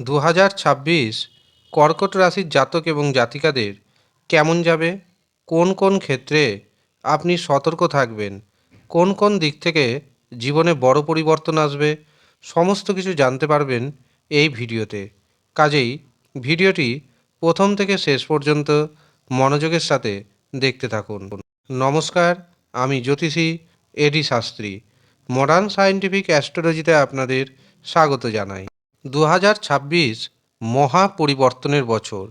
দু হাজার ছাব্বিশ কর্কট রাশির জাতক এবং জাতিকাদের কেমন যাবে? কোন কোন ক্ষেত্রে আপনি সতর্ক থাকবেন? কোন কোন দিক থেকে জীবনে বড় পরিবর্তন আসবে? সমস্ত কিছু জানতে পারবেন এই ভিডিওতে। কাজেই ভিডিওটি প্রথম থেকে শেষ পর্যন্ত মনোযোগের সাথে দেখতে থাকুন। নমস্কার, আমি জ্যোতিষী এডি শাস্ত্রী। মডার্ন সায়েন্টিফিক অ্যাস্ট্রোলজিতে আপনাদের স্বাগত জানাই। দু হাজার ছাব্বিশ মহা পরিবর্তনের বছর।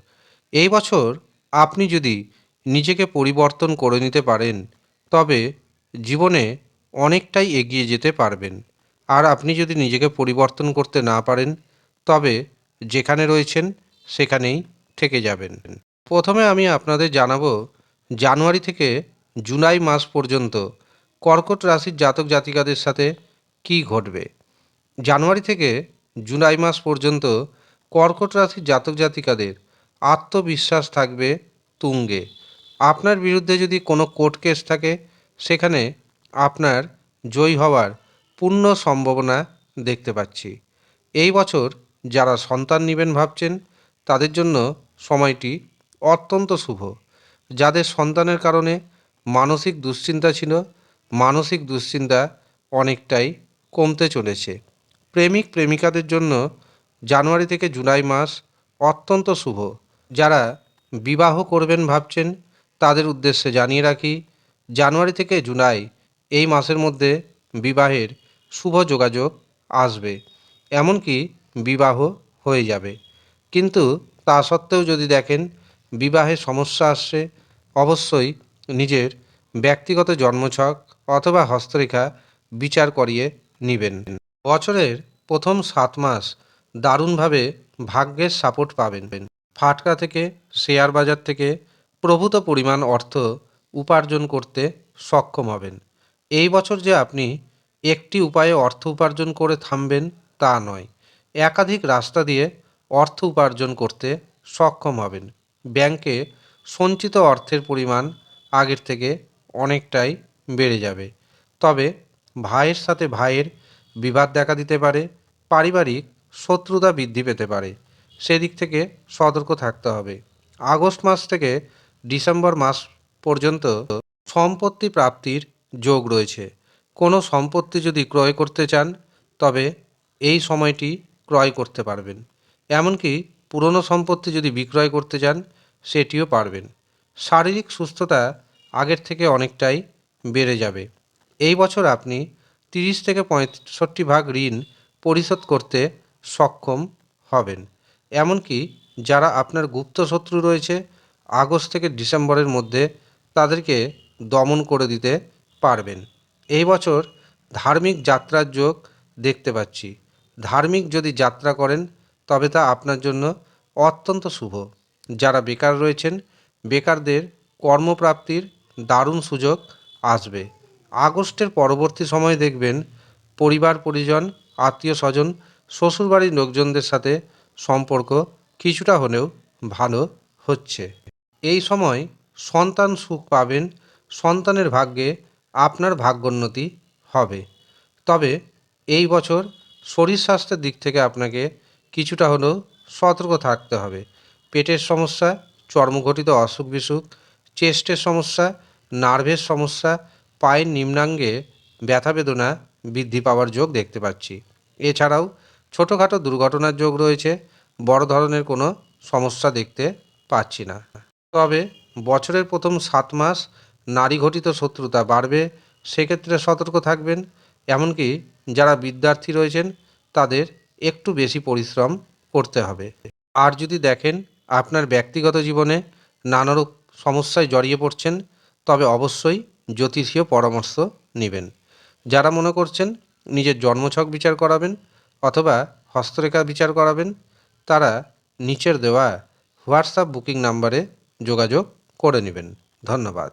এই বছর আপনি যদি নিজেকে পরিবর্তন করে নিতে পারেন, তবে জীবনে অনেকটাই এগিয়ে যেতে পারবেন। আর আপনি যদি নিজেকে পরিবর্তন করতে না পারেন, তবে যেখানে রয়েছেন, সেখানেই থেকে যাবেন। প্রথমে আমি আপনাদের জানাব, জানুয়ারি থেকে জুলাই মাস পর্যন্ত কর্কট রাশির জাতক জাতিকাদের সাথে কী ঘটবে। জানুয়ারি থেকে জুলাই মাস পর্যন্ত কর্কট রাশির জাতক জাতিকাদের আত্মবিশ্বাস থাকবে তুঙ্গে। আপনার বিরুদ্ধে যদি কোনো কোর্ট কেস থাকে, সেখানে আপনার জয়ী হওয়ার পূর্ণ সম্ভাবনা দেখতে পাচ্ছি। এই বছর যারা সন্তান নেবেন ভাবছেন, তাদের জন্য সময়টি অত্যন্ত শুভ। যাদের সন্তানের কারণে মানসিক দুশ্চিন্তা ছিল, মানসিক দুশ্চিন্তা অনেকটাই কমতে চলেছে। প্রেমিক প্রেমিকাদের জন্য জানুয়ারি থেকে জুলাই মাস অত্যন্ত শুভ। যারা বিবাহ করবেন ভাবছেন, তাদের উদ্দেশ্যে জানিয়ে রাখি, জানুয়ারি থেকে জুলাই এই মাসের মধ্যে বিবাহের শুভ যোগাযোগ আসবে। এমনকি বিবাহ হয়ে যাবে। কিন্তু তা সত্ত্বেও যদি দেখেন, বিবাহে সমস্যা আসছে, অবশ্যই নিজের ব্যক্তিগত জন্মছক অথবা হস্তরেখা বিচার করিয়ে নেবেন। বছরের প্রথম সাত মাস দারুণভাবে ভাগ্যের সাপোর্ট পাবেন ফাটকা থেকে শেয়ার বাজার থেকে প্রভূত পরিমাণ অর্থ উপার্জন করতে সক্ষম হবেন। এই বছর যে আপনি একটি উপায়ে অর্থ উপার্জন করে থামবেন তা নয়, একাধিক রাস্তা দিয়ে অর্থ উপার্জন করতে সক্ষম হবেন। ব্যাংকে সঞ্চিত অর্থের পরিমাণ আগের থেকে অনেকটাই বেড়ে যাবে। তবে ভাইয়ের সাথে ভাইয়ের বিবাদ দেখা দিতে পারে, পারিবারিক শত্রুতা বৃদ্ধি পেতে পারে। সেদিক থেকে সতর্ক থাকতে হবে। আগস্ট মাস থেকে ডিসেম্বর মাস পর্যন্ত সম্পত্তি প্রাপ্তির যোগ রয়েছে। কোনো সম্পত্তি যদি ক্রয় করতে চান, তবে এই সময়টি ক্রয় করতে পারবেন। এমনকি পুরনো সম্পত্তি যদি বিক্রয় করতে চান, সেটিও পারবেন। শারীরিক সুস্থতা আগের থেকে অনেকটাই বেড়ে যাবে। এই বছর আপনি তিরিশ থেকে পঁয়ষট্টি ভাগ ঋণ পরিশোধ করতে সক্ষম হবেন। এমনকি যারা আপনার গুপ্ত শত্রু রয়েছে, আগস্ট থেকে ডিসেম্বরের মধ্যে তাদেরকে দমন করে দিতে পারবেন। এই বছর ধার্মিক যাত্রার যোগ দেখতে পাচ্ছি। ধার্মিক যদি যাত্রা করেন, তবে তা আপনার জন্য অত্যন্ত শুভ। যারা বেকার রয়েছেন, বেকারদের কর্মপ্রাপ্তির দারুণ সুযোগ আসবে। আগস্টের পরবর্তী সময় দেখবেন পরিবার, পরিজন, আত্মীয় স্বজন, শ্বশুরবাড়ির লোকজনদের সাথে সম্পর্ক কিছুটা হলেও ভালো হচ্ছে। এই সময় সন্তান সুখ পাবেন, সন্তানের ভাগ্যে আপনার ভাগ্যোন্নতি হবে। তবে এই বছর শরীর স্বাস্থ্যের দিক থেকে আপনাকে কিছুটা হলেও সতর্ক থাকতে হবে। পেটের সমস্যা, চর্মঘটিত অসুখ বিসুখ চেস্টের সমস্যা, নার্ভের সমস্যা পায়ের নিম্নাঙ্গে ব্যথা বেদনা বৃদ্ধি পাওয়ার যোগ দেখতে পাচ্ছি। এছাড়াও ছোটোখাটো দুর্ঘটনার যোগ রয়েছে, বড় ধরনের কোনো সমস্যা দেখতে পাচ্ছি না। তবে বছরের প্রথম সাত মাস নারী ঘটিত শত্রুতা বাড়বে, সেক্ষেত্রে সতর্ক থাকবেন। এমনকি যারা বিদ্যার্থী রয়েছেন, তাদের একটু বেশি পরিশ্রম করতে হবে। আর যদি দেখেন আপনার ব্যক্তিগত জীবনে নানারূপ সমস্যায় জড়িয়ে পড়ছেন, তবে অবশ্যই জ্যোতিষীয় পরামর্শ নেবেন। যারা মনে করছেন নিজের জন্মছক বিচার করাবেন অথবা হস্তরেখা বিচার করাবেন, তারা নিচের দেওয়া হোয়াটসঅ্যাপ বুকিং নাম্বারে যোগাযোগ করে নেবেন। ধন্যবাদ।